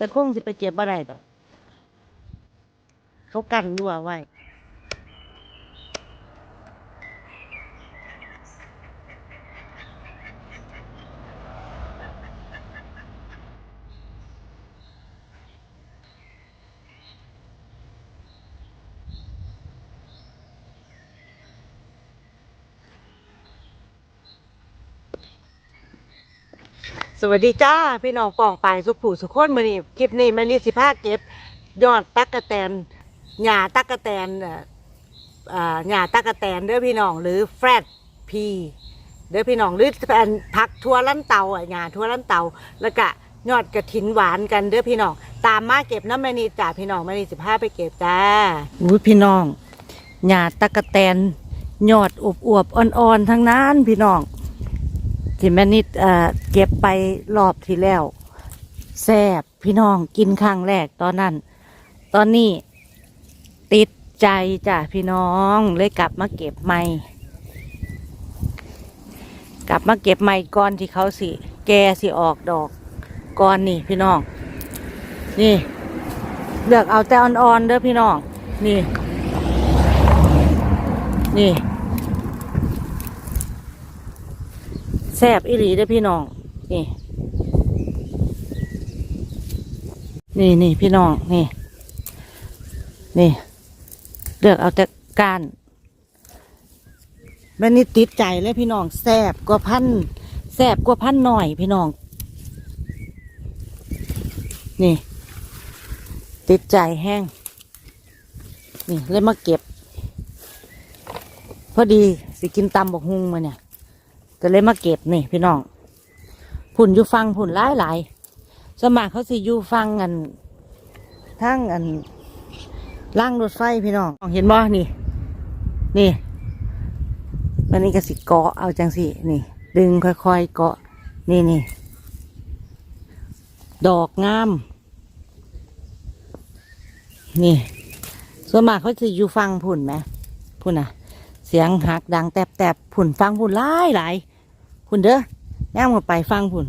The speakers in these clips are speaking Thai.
แต่คงสิไปเจ็บบ่ได้ดอกเขากันรั่วไว้ สวัสดีจ้าพี่น้องปองปายสุขผู้สุขคนมื้อนี้คลิปนี้แม่นี่สิพาเก็บ ยอดตักกะแตนหญ้าตักกะแตนอ่าหญ้าตักกะแตนเด้อพี่น้องหรือแฟรดพีเด้อพี่น้องหรือเป็นผักทั่วลันเตาอะหญ้าทั่วลันเตาแล้วก็ยอดกระถินหวานกันเด้อพี่น้องตามมาเก็บน้ำแม่นี่จ้าพี่น้องแม่นี่สิพาไปเก็บจ้าอุ้ยพี่น้องหญ้าตักกะแตนยอดอวบๆอ่อนๆทั้งนั้นพี่น้อง ที่แม่นิดเอ่อเก็บไปรอบที่แล้วแซ่บพี่น้องกินครั้งแรกตอนนั้น ตอนนี้ ติดใจจ้ะพี่น้องเลยกลับมาเก็บใหม่กลับมาเก็บใหม่ก่อนที่เขาสิ แกสิออกดอกก่อนนี่พี่น้อง นี่ เลือกเอาแต่อ่อนๆเด้อพี่น้อง นี่ นี่ แซบอีหลีเด้อพี่น้อง นี่ นี่นี่พี่น้อง นี่ นี่ เลือกเอาแต่ก้านแม่นี่ติดใจเลยพี่น้องแซบกว่าพันแซบกว่าพันหน่อยพี่น้อง นี่ ติดใจแห้ง นี่เลยมาเก็บ พอดีสิกินตำบกฮุงมาเนี่ย ก็เลยมาเก็บนี่พี่น้องผุ่นอยู่ฟังผุ่นหลายหลายสมัครเขาสิอยู่ฟังอันทั้งอันล่างรถไฟพี่น้องเห็นบ่นี่ นี่มันนี่ก็สิเกาะเอาจังสินี่ ดึงค่อยๆเกาะ นี่นี่ดอกงาม นี่ส่วนมากเขาจะอยู่ฟังผุ่นไหมผุ่นอะ เสียงหักดังแตบๆผุ่นฟังผุ่นหลายหลาย ผุ่นเด้อย่างมาไปฟังผุ่น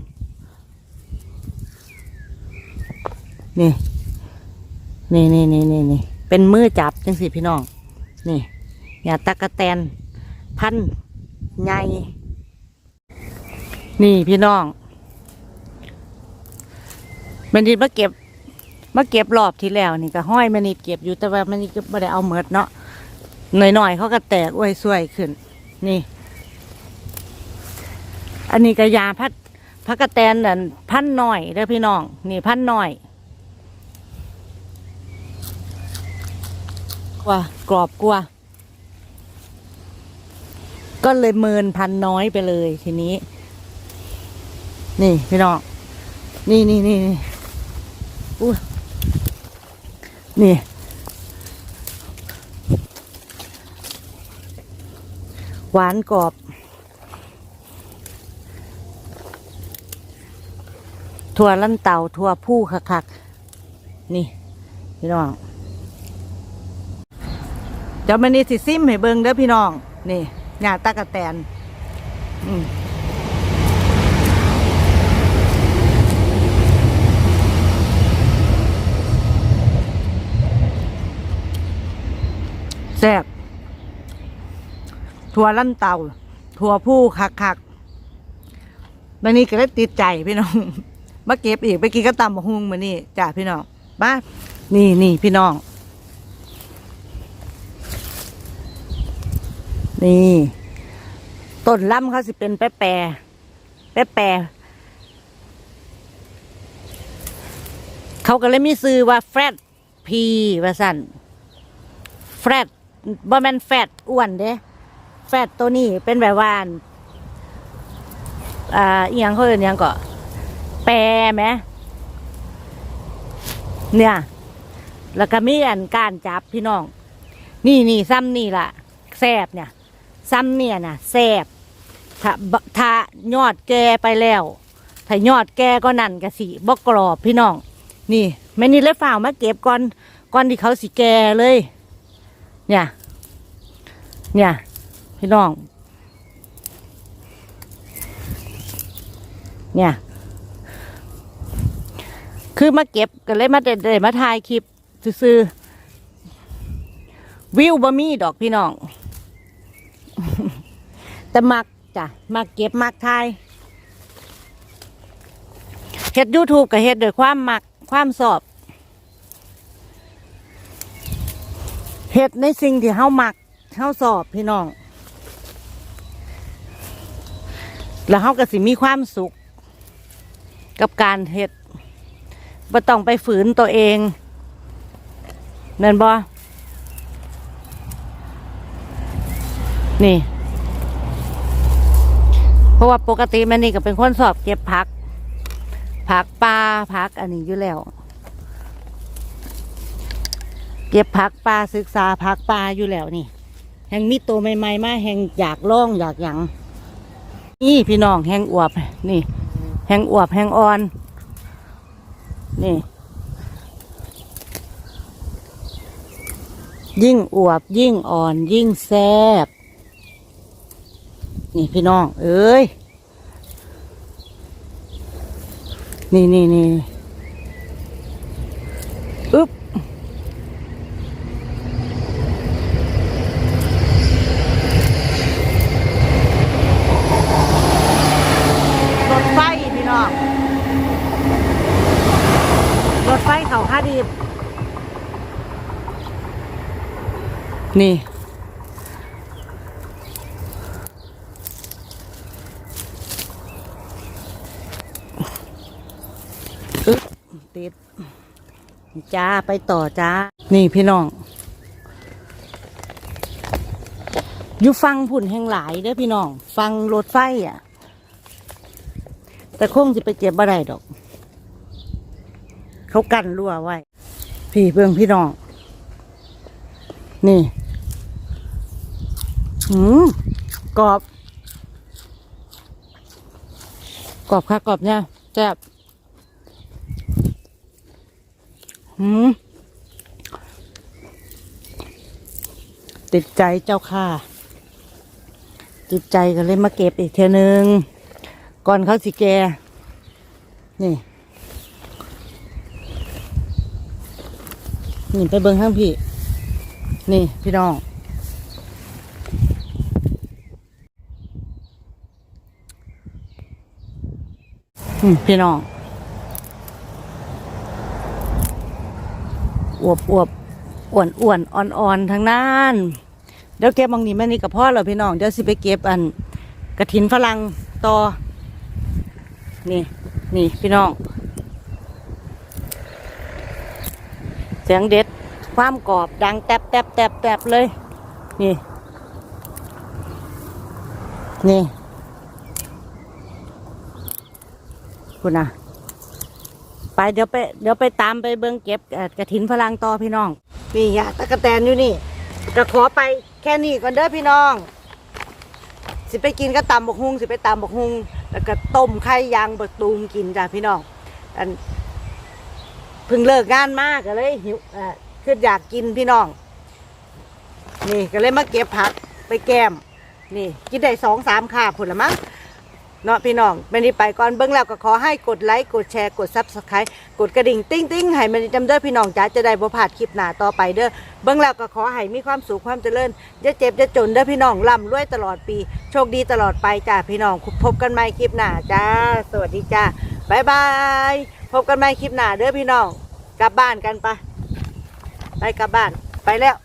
นี่นี่นี่นี่นี่นี่เป็นมือจับจังสิพี่น้อง นี่อย่าตะกะแตน พันใหญ่นี่พี่น้องมันดีมาเก็บมาเก็บรอบที่แล้วนี่ก็ห้อยมันนี่เก็บอยู่แต่ว่ามันนี่ก็ไม่ได้เอาเมิดเนาะหน่อยๆเขาก็แตกอ้วยสวยขึ้น นี่ อันนี้ก็ยาพัดพักกระแตนนั่นพันหน่อยเด้อพี่น้อง นี่พันหน่อยกว่ากรอบกว่า ก็เลยเมินพันน้อยไปเลยทีนี้ นี่พี่น้อง นี่นี่นี่นี่อุ้นี่ หวานกรอบ ถั่วลันเต่าถั่วผู้คักๆนี่พี่น้องเดี๋ยวมันนี่สิซิมให้เบิงเด้อพี่น้อง นี่หญ้าตะกะแตน อืมแซ่บถั่วลั่นเตาถั่วผู้คักคักๆวันนี้ก็ได้ติดใจพี่น้อง มาเก็บอีกไปกินก็ตำบะฮุงมานี่จ้าพี่น้องบ้านี่นี่พี่น้อง นี่ต้นล่ำเขาสิเป็นแปะแปะแปะแปะเขาก็เลยมีซื้อว่าแฟรดพีว่าสั่นแฟรดบ่แมนแฟดอ้วนเด้แฟตตัวนี้เป็นแบบว่าอันอ่าอียงเขาเรียงก็แปรไหมเนี่ย แล้วก็มีอันการจับพี่น้อง นี่นี่ซ้ำนี่ล่ะแซบเนี่ย ซ้ำเนี่ยนะแซบถ้าถ้ายอดแกไปแล้ว ถ้ายอดแกก็นั่นกะสิบกกรอบพี่น้อง นี่แม่นี่เลยฝ่ามาเก็บก่อนก่อนที่เขาสิแกเลย เนี่ย เนี่ย พี่น้อง เนี่ย คือมาเก็บก็เลยมาเด็ดมาถ่ายคลิปซื้อวิวบ่มีดอกพี่น้อง แต่มักจ้ะมักเก็บมักถ่ายเฮ็ด YouTube ก็เฮ็ดด้วยความมักความสอบเฮ็ดในสิ่งที่เฮามักเฮาสอบพี่น้อง แล้วเฮาก็สิมีความสุข กับการเฮ็ด บ่ต้องไปฝืนตัวเองแม่นบ่นี่ เพราะว่าปกติแม่นี่ก็เป็นคนสอบเก็บผัก ผักปลาผักอันนี้อยู่แล้ว เก็บผักปลาศึกษาผักปลาอยู่แล้วนี่ แห่งมีตัวใหม่ๆมาแห่งอยากล่องอยากหยังนี่พี่น้องแห่งอวบนี่ แห่งอวบแห่งอ่อน นี่ ยิ่งอวบยิ่งอ่อนยิ่งแซบนี่พี่น้อง เอ้ย นี่นี่นี่อึ๊บ รถไฟพี่น้อง รถไฟเขาค่าดีบ นี่ อึ๊บติด จ้า ไปต่อจ้า นี่พี่น้องอยู่ฟังผุ่นแห่งหลายเด้อพี่น้อง ฟังรถไฟอะ แต่คงจะไปเจ็บบ่ได้ดอก เขากันรั่วไว้ พี่เพื่องพี่น้อง นี่ หืมกรอบ กรอบค่ะกรอบเนี่ยแซ่บหืมติดใจเจ้าค่ะ ติดใจก็เลยมาเก็บอีกเทอนึง ก่อนเขาสิแก นี่ นี่ไปเบิ้งข้างพี่ นี่พี่น้อง พี่น้องอวบอวบอ้วนอ้วนอ่อนอ่อนทั้งนั้นเดี๋ยวเก็บบางนี้แม่นี่กับพ่อเราพี่น้องเดี๋ยวสิไปเก็บอันกระถินฝรั่งต่อ นี่นี่พี่น้องเสียงเด็ดความกรอบดังแตบแตบแตบแตบเลย นี่ นี่ คุณน่ะไปเดี๋ยวไปเดี๋ยวไปตามไปเบิ้งเก็บกระถินพลังต่อพี่น้องนี่ยาตะกะแตนอยู่นี่ก็ขอไปแค่นี้ก่อนเด้อพี่น้อง สิไปกินก็ตำบกฮุงสิไปตำบกฮุงแล้วก็ต้มไข่ยางบะตูมกินจ้ะพี่น้องอันเพิ่งเลิกงานมากก็เลยหิวอ่อคืออยากกินพี่น้อง นี่ก็เลยมาเก็บผักไปแก้มนี่กินได้สองสามขาผลละมั้ง เนาะพี่น้องไม่ได้ไปก่อนเบิ้งแล้วก็ขอให้กดไลค์กดแชร์กดซับสไครต์กดกระดิ่งติ้งติ้งให้มันจำเด้อพี่น้องจ้าจะได้บ่พลาดคลิปหน้าต่อไปเด้อเบิ้งแล้วก็ขอให้มีความสุขความเจริญอย่าเจ็บอย่าจนเด้อพี่น้องร่ำรวยตลอดปี โชคดีตลอดไปจ้าพี่น้องพบกันใหม่คลิปหน้าจ้าสวัสดีจ้าบายบายพบกันใหม่คลิปหน้าเด้อพี่น้องกลับบ้านกันไปไปกลับบ้านไปแล้ว